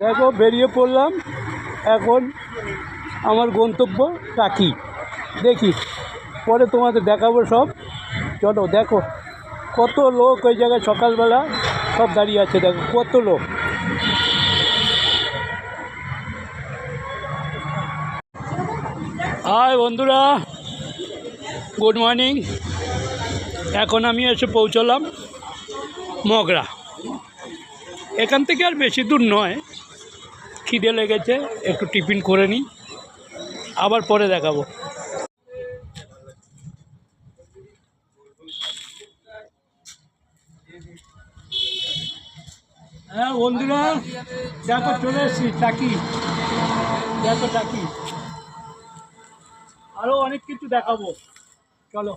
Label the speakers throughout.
Speaker 1: দেখো, বেরিয়ে পড়লাম। এখন আমার গন্তব্য টাকি দেখি, পরে তোমাদের দেখাবো সব। চলো, দেখো, কত লোক ওই জায়গায় সকালবেলা সব দাঁড়িয়ে আছে, দেখো, কত লোক। হাই বন্ধুরা, গুড মর্নিং। এখন আমি এসে পৌঁছলাম মগরা। এখান থেকে আর বেশি দূর নয়। খিদে লেগেছে, একটু টিফিন করে নিই। আবার পরে দেখাবো। হ্যাঁ বন্ধুরা, দেখো চলে এসছি টাকি দেখো টাকি আরও অনেক কিছু দেখাবো। চলো।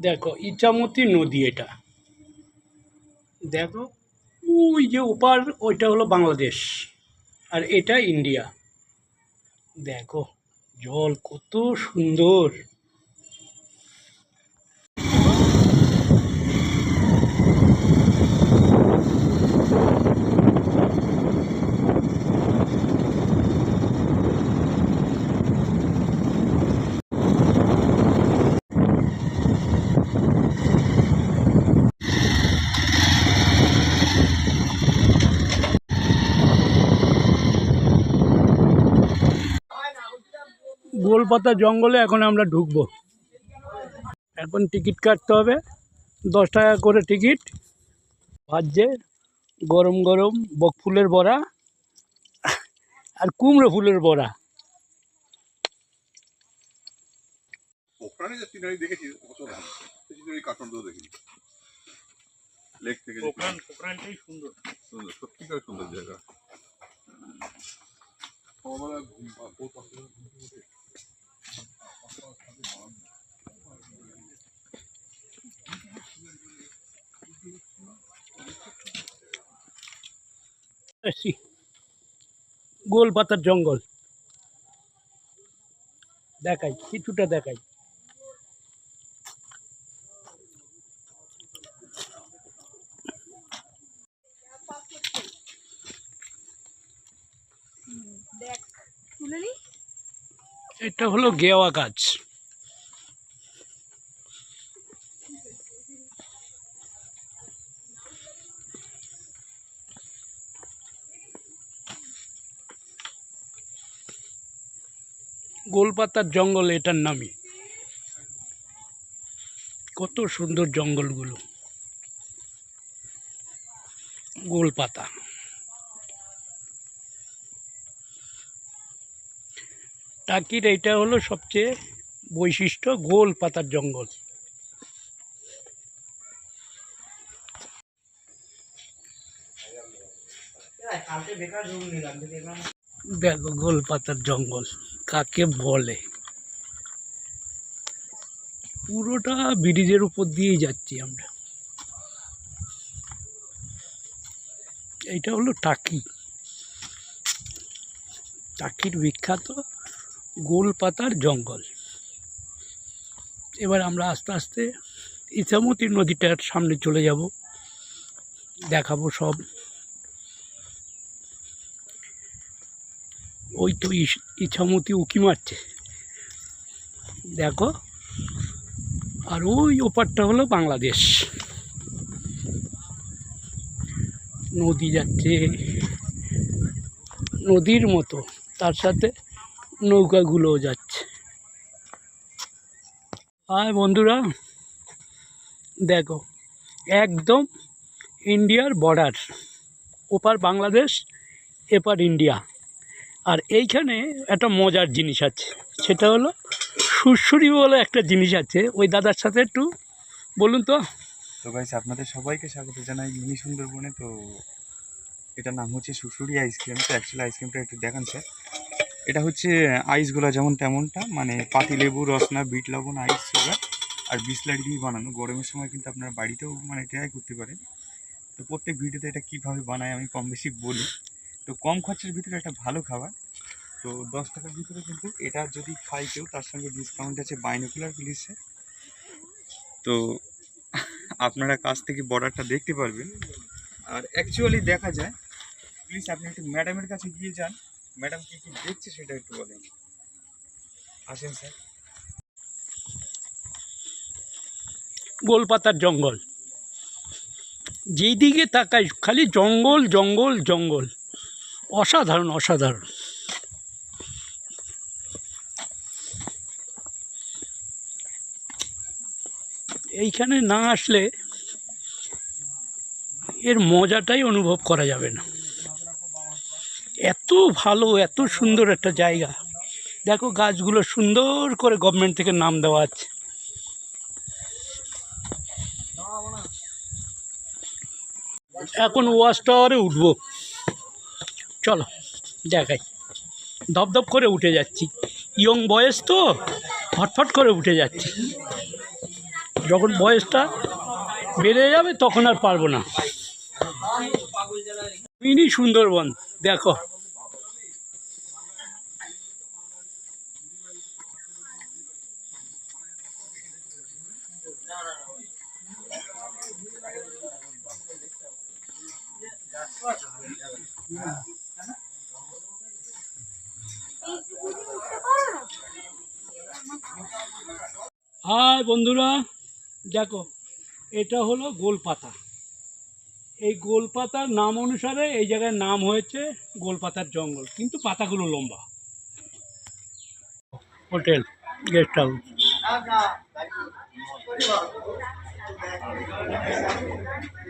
Speaker 1: দেখো ইচ্ছামতি নদী এটা। দেখো, ওই যে ওপার, ওইটা হলো বাংলাদেশ, আর এটা ইন্ডিয়া। দেখো, জল কত সুন্দর। গোলপাতা জঙ্গলে এখন আমরা ঢুকবো। এখন টিকিট কাটতে হবে। দশ টাকা করে টিকিট। ভাজছে গরম গরম বক ফুলের বড়া আর কুমড়ো ফুলের বড়া।
Speaker 2: দেখেছি লেক থেকে
Speaker 1: সুন্দর।
Speaker 2: সুন্দর সত্যিকার সুন্দর জায়গা সকালবেলা ঘুম পা- ভোর পাঁচটা থেকে ঘুম থেকে উঠে
Speaker 1: এসছি গোলপাতার জঙ্গল। দেখাই কিছুটা দেখাই। এটা হলো গেওয়া গাছ। গোলপাতার জঙ্গল এটার নামই। কত সুন্দর জঙ্গলগুলো। গোলপাতা। টাকির এইটা হলো সবচেয়ে বৈশিষ্ট্য গোল পাতার জঙ্গল দেখো গোল পাতার জঙ্গল। কাকে বলে? পুরোটা ব্রিজের উপর দিয়েই যাচ্ছি আমরা। এইটা হলো টাকি। টাকির বিখ্যাত গোল পাতার জঙ্গল। এবার আমরা আস্তে আস্তে ইছামতি নদীটার সামনে চলে যাব। দেখাবো সব ওই তো ইছামতি উকি মারছে। দেখো, আর ওই ওপারটা হলো বাংলাদেশ। নদী যাচ্ছে, নদীর মতো, তার সাথে নৌকাগুলোও যাচ্ছে। আর বন্ধুরা, দেখো, একদম ইন্ডিয়ার বর্ডার, ওপার বাংলাদেশ, এপার ইন্ডিয়া। আর এইখানে একটা মজার জিনিস আছে। সেটা হলো সুরসুরি বলে একটা জিনিস আছে। ওই দাদার সাথে একটু বলুন তো।
Speaker 3: তো আপনাদের সবাইকে স্বাগত জানাই মিনি সুন্দরবনে। তো এটার নাম হচ্ছে সুসুরি আইসক্রিম তো অ্যাকচুয়ালি আইসক্রিমটা একটু দেখান স্যার এটা হচ্ছে আইসগুলো যেমন তেমনটা মানে পাতি লেবু, রসনা, বিট লবণ আইস সুগার আর বিসলারি দিয়ে বানানো। গরমের সময় কিন্তু আপনারা বাড়িতেও মানে ট্রাই করতে পারেন। তো প্রত্যেক ভিডিওতে এটা কীভাবে বানায় আমি কম বেশি বলি। তো কম খরচের ভিতরে একটা ভালো খাবার। তো দশ টাকার ভিতরে কিন্তু এটা যদি খাই কেউ, তার সঙ্গে ডিসকাউন্ট আছে বাইনোকুলার পুলিশে তো আপনারা কাছ থেকে বর্ডারটা দেখতে পারবেন। আর অ্যাকচুয়ালি দেখা যায় প্লিজ আপনি একটু ম্যাডামের কাছে গিয়ে যান। ম্যাডাম কী কী দেখছে সেটা একটু বলেন। আসেন স্যার
Speaker 1: গোলপাতার জঙ্গল। যেই দিকে তাকাই, খালি জঙ্গল জঙ্গল জঙ্গল। অসাধারণ অসাধারণ। এইখানে না আসলে এর মজাটাই অনুভব করা যাবে না। এত ভালো, এত সুন্দর একটা জায়গা। দেখো গাছগুলো সুন্দর করে গভর্নমেন্ট থেকে নাম দেওয়া আছে। এখন ওয়াশ টাওয়ারে উঠবো। চলো, দেখাই। ধপধপ করে উঠে যাচ্ছি। ইয়ং বয়স তো, ফটফট করে উঠে যাচ্ছি। যখন বয়সটা বেড়ে যাবে তখন আর পারব না। মিনি সুন্দরবন, দেখো। হাই বন্ধুরা, দেখো, এটা হলো গোলপাতা। এই গোলপাতার নাম অনুসারে এই জায়গায় নাম হয়েছে গোলপাতার জঙ্গল, কিন্তু পাতাগুলো লম্বা। Hotel, guest house.